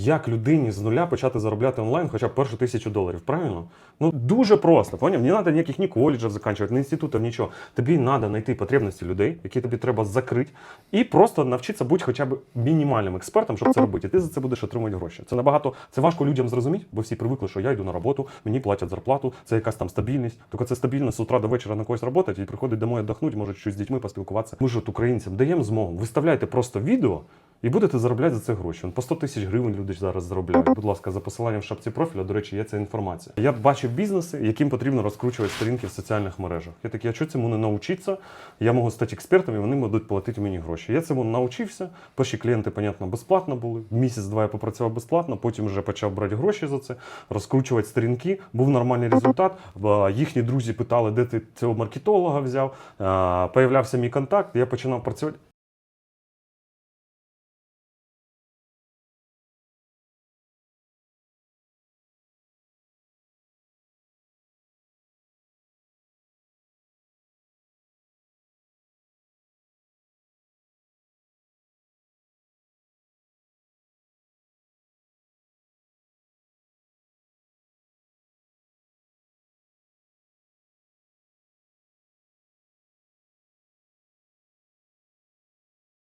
Як людині з нуля почати заробляти онлайн хоча б першу тисячу доларів, правильно? Ну дуже просто. Поняв? Не треба ніяких ні коледжів закінчувати, ні інститутів, нічого. Тобі треба знайти потребності людей, які тобі треба закрити, і просто навчитися бути хоча б мінімальним експертом, щоб це робити. І ти за це будеш отримувати гроші. Це набагато це важко людям зрозуміти, бо всі привикли, що я йду на роботу, мені платять зарплату, це якась там стабільність. Тільки це стабільність з утра до вечора на когось працювати і приходить домой віддохнути, може щось з дітьми поспілкуватися. Ми ж от українцям даємо змогу. Виставляйте просто відео. І будете заробляти за це гроші. По 100 тисяч гривень люди зараз заробляють. Будь ласка, за посиланням в шапці профіля, до речі, є ця інформація. Я бачив бізнеси, яким потрібно розкручувати сторінки в соціальних мережах. Я такий, а що цьому не навчитися? Я можу стати експертом, і вони будуть платити мені гроші. Я цьому навчився. Перші клієнти, понятно, безплатно були. Місяць-два я попрацював безплатно, потім вже почав брати гроші за це, розкручувати сторінки. Був нормальний результат. Бо Їхні друзі питали, де ти цього маркетолога взяв. Появлявся мій контакт, я починав працювати.